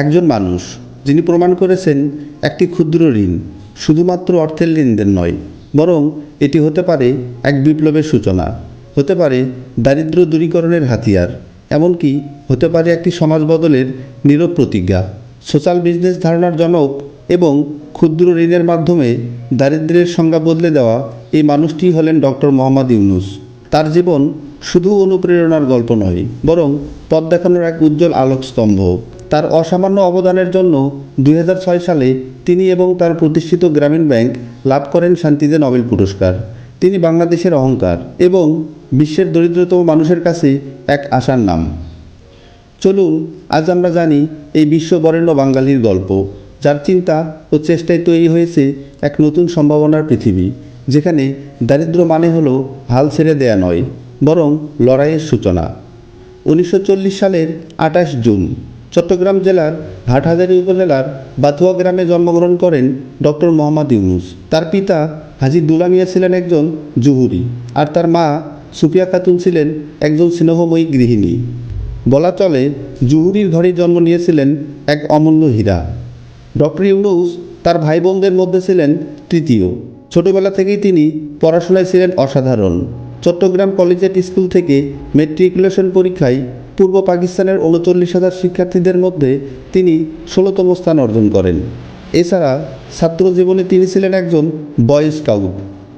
একজন মানুষ যিনি প্রমাণ করেছেন একটি ক্ষুদ্র ঋণ, শুধুমাত্র অর্থের লেনদেন নয়, বরং এটি হতে পারে এক বিপ্লবের সূচনা, হতে পারে দারিদ্র দূরীকরণের হাতিয়ার, এমনকি হতে পারে একটি সমাজ বদলের নীরব প্রতিজ্ঞা। সোশ্যাল বিজনেস ধারণার জনক এবং ক্ষুদ্র ঋণের মাধ্যমে দারিদ্র্যের সংজ্ঞা বদলে দেওয়া এই মানুষটি হলেন ডক্টর মোহাম্মদ ইউনুস। তার জীবন শুধু অনুপ্রেরণার গল্প নয়, বরং পথ দেখানোর এক উজ্জ্বল আলোকস্তম্ভ। তার অসামান্য অবদানের জন্য দু হাজার ছয় সালে তিনি এবং তার প্রতিষ্ঠিত গ্রামীণ ব্যাংক লাভ করেন শান্তিতে নোবেল পুরস্কার। তিনি বাংলাদেশের অহংকার এবং বিশ্বের দরিদ্রতম মানুষের কাছে এক আশার নাম। চলুন, আজ আমরা জানি এই বিশ্ববরেণ্য বাঙালির গল্প, যার চিন্তা ও চেষ্টায় তৈরি হয়েছে এক নতুন সম্ভাবনার পৃথিবী, যেখানে দারিদ্র মানে হলো হাল ছেড়ে দেয়া নয়, বরং লড়াইয়ের সূচনা। উনিশশো চল্লিশ সালের আঠাশ জুন। চট্টগ্রাম জেলার হাটহাজারী উপজেলার বাথুয়া গ্রামে জন্মগ্রহণ করেন ডক্টর মোহাম্মদ ইউনুস। তার পিতা হাজি দুলা মিয়া ছিলেন একজন জুহুরি আর তার মা সুফিয়া খাতুন ছিলেন একজন স্নেহময়ী গৃহিণী। বলা চলে, জুহুরির ঘরে জন্ম নিয়েছিলেন এক অমূল্য হীরা। ডক্টর ইউনুস তার ভাই বোনদের মধ্যে ছিলেন তৃতীয়। ছোটবেলা থেকেই তিনি পড়াশোনায় ছিলেন অসাধারণ। চট্টগ্রাম কলেজিয়েট স্কুল থেকে মেট্রিকুলেশন পরীক্ষায় পূর্ব পাকিস্তানের উনচল্লিশ হাজার শিক্ষার্থীদের মধ্যে তিনি ষোলোতম স্থান অর্জন করেন। এছাড়া ছাত্র জীবনে তিনি ছিলেন একজন বয় স্কাউট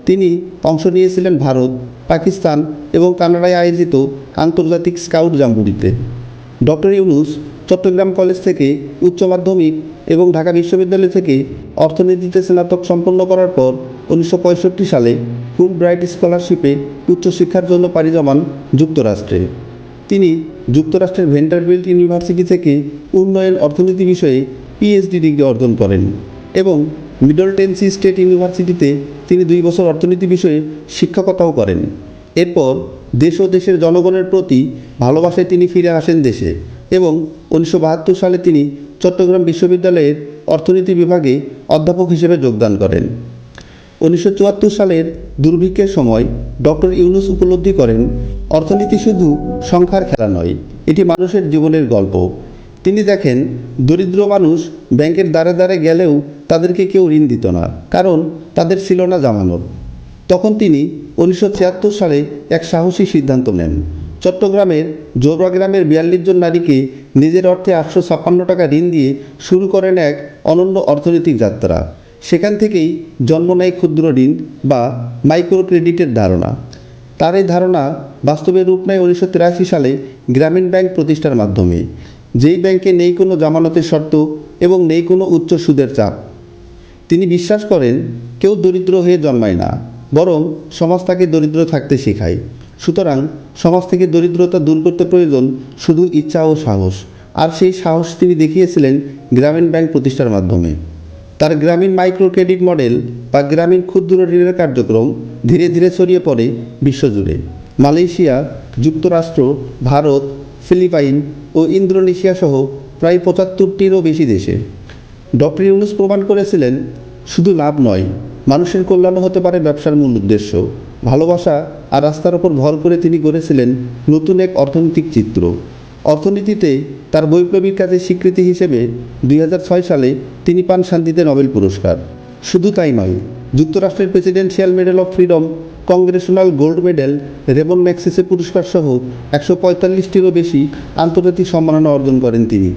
তিনি অংশ নিয়েছিলেন ভারত, পাকিস্তান এবং কানাডায় আয়োজিত আন্তর্জাতিক স্কাউট জাম্বুরিতে ডক্টর ইউনুস চট্টগ্রাম কলেজ থেকে উচ্চ মাধ্যমিক এবং ঢাকা বিশ্ববিদ্যালয় থেকে অর্থনীতিতে স্নাতক সম্পন্ন করার পর উনিশশো পঁয়ষট্টি সালে ফুল ব্রাইট স্কলারশিপে উচ্চশিক্ষার জন্য পাড়ি জমান যুক্তরাষ্ট্রে। তিনি যুক্তরাষ্ট্রের ভেন্টারবিল্ট ইউনিভার্সিটি থেকে উন্নয়ন অর্থনীতি বিষয়ে পিএইচডি ডিগ্রি অর্জন করেন এবং মিডল টেন্সি স্টেট ইউনিভার্সিটিতে তিনি দুই বছর অর্থনীতি বিষয়ে শিক্ষকতাও করেন। এরপর দেশ ও দেশের জনগণের প্রতি ভালোবাসায় তিনি ফিরে আসেন দেশে এবং উনিশশো বাহাত্তর সালে তিনি চট্টগ্রাম বিশ্ববিদ্যালয়ের অর্থনীতি বিভাগে অধ্যাপক হিসেবে যোগদান করেন। উনিশশো চুয়াত্তর সালের দুর্ভিক্ষের সময় ডক্টর ইউনুস উপলব্ধি করেন, অর্থনীতি শুধু সংখ্যার খেলা নয়, এটি মানুষের জীবনের গল্প। তিনি দেখেন, দরিদ্র মানুষ ব্যাংকের দ্বারে দ্বারে গেলেও তাদেরকে কেউ ঋণ দিত না, কারণ তাদের ছিল না জামানত। তখন তিনি উনিশশো ছিয়াত্তর সালে এক সাহসী সিদ্ধান্ত নেন। চট্টগ্রামের জোবরা গ্রামের বিয়াল্লিশ জন নারীকে নিজের অর্থে আটশো ছাপ্পান্ন টাকা ঋণ দিয়ে শুরু করেন এক অনন্য অর্থনৈতিক যাত্রা। সেখান থেকেই জন্ম নেয় ক্ষুদ্র ঋণ বা মাইক্রো ক্রেডিটের ধারণা। তার এই ধারণা বাস্তবে রূপ নেয় উনিশশো তিরাশি সালে গ্রামীণ ব্যাংক প্রতিষ্ঠার মাধ্যমে। যেই ব্যাংকে নেই কোনো জামানতের শর্ত এবং নেই কোনো উচ্চ সুদের চাপ। তিনি বিশ্বাস করেন, কেউ দরিদ্র হয়ে জন্মায় না, বরং সমাজ তাকে দরিদ্র থাকতে শেখায়। সুতরাং সমাজ থেকে দরিদ্রতা দূর করতে প্রয়োজন শুধু ইচ্ছা ও সাহস। আর সেই সাহস তিনি দেখিয়েছিলেন গ্রামীণ ব্যাংক প্রতিষ্ঠার মাধ্যমে। তার গ্রামীণ মাইক্রো ক্রেডিট মডেল বা গ্রামীণ ক্ষুদ্র ঋণের কার্যক্রম ধীরে ধীরে ছড়িয়ে পড়ে বিশ্বজুড়ে। মালয়েশিয়া, যুক্তরাষ্ট্র, ভারত, ফিলিপাইন ও ইন্দোনেশিয়া সহ প্রায় পঁচাত্তরটিরও বেশি দেশে। ডক্টর ইউনুস প্রমাণ করেছিলেন, শুধু লাভ নয়, মানুষের কল্যাণ হতে পারে ব্যবসার মূল উদ্দেশ্য। ভালোবাসা আর রাস্তার ওপর ভর করে তিনি গড়েছিলেন নতুন এক অর্থনৈতিক চিত্র। অর্থনীতিতে তার বৈপ্লবিক কাজের স্বীকৃতি হিসেবে দুই হাজার ছয় সালে তিনি পান শান্তিতে নোবেল পুরস্কার। শুধু তাই নয়, যুক্তরাষ্ট্রের presidential medal of freedom, congressional gold medal, Ramon Magsaysay পুরস্কার সহ একশো পঁয়তাল্লিশটিরও বেশি আন্তর্জাতিক সম্মাননা অর্জন করেন তিনি।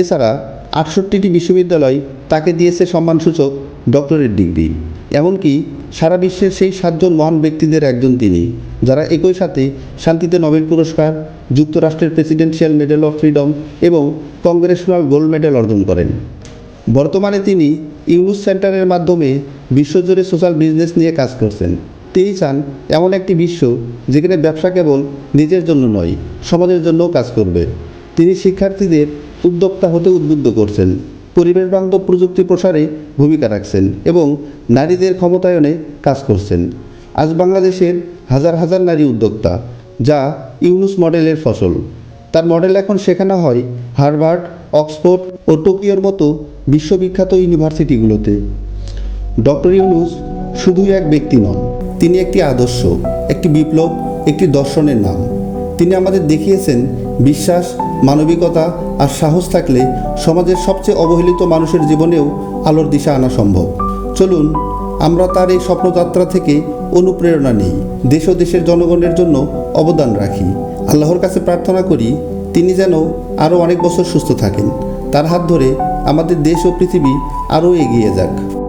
এছাড়া আটষট্টিটি বিশ্ববিদ্যালয় তাকে দিয়েছে সম্মানসূচক ডক্টরেট ডিগ্রি। এমনকি সারা বিশ্বের সেই সাতজন মহান ব্যক্তিদের একজন তিনি, যারা একই সাথে শান্তিতে নোবেল পুরস্কার, যুক্তরাষ্ট্রের প্রেসিডেন্সিয়াল মেডেল অফ ফ্রিডম এবং কংগ্রেশনাল গোল্ড মেডেল অর্জন করেন। বর্তমানে তিনি ইউনুস সেন্টারের মাধ্যমে বিশ্বজুড়ে সোশ্যাল বিজনেস নিয়ে কাজ করছেন। তিনি চান এমন একটি বিশ্ব যেখানে ব্যবসা কেবল নিজের জন্য নয়, সমাজের জন্যও কাজ করবে। তিনি শিক্ষার্থীদের উদ্যোক্তা হতে উদ্বুদ্ধ করছেন। পরিবেশ বান্ধব প্রযুক্তি প্রসারে ভূমিকা রাখছেন এবং নারীদের ক্ষমতায়নে কাজ করছেন। আজ বাংলাদেশের হাজার হাজার নারী উদ্যোক্তা যা ইউনুস মডেলের ফসল। তার মডেল এখন শেখানো হয় হার্ভার্ড, অক্সফোর্ড ও টোকিওর মতো বিশ্ববিখ্যাত ইউনিভার্সিটিগুলোতে। ডক্টর ইউনুস শুধুই এক ব্যক্তি নন, তিনি একটি আদর্শ, একটি বিপ্লব, একটি দর্শনের নাম। তিনি আমাদের দেখিয়েছেন বিশ্বাস মানবিকতা আর সাহস থাকলে সমাজের সবচেয়ে অবহেলিত মানুষের জীবনেও আলোর দিশা আনা সম্ভব। চলুন, আমরা তার এই স্বপ্নযাত্রা থেকে অনুপ্রেরণা নিই। দেশ ও দেশের জনগণের জন্য অবদান রাখি। আল্লাহর কাছে প্রার্থনা করি, তিনি যেন আরও অনেক বছর সুস্থ থাকেন। তার হাত ধরে আমাদের দেশ ও পৃথিবী আরও এগিয়ে যাক।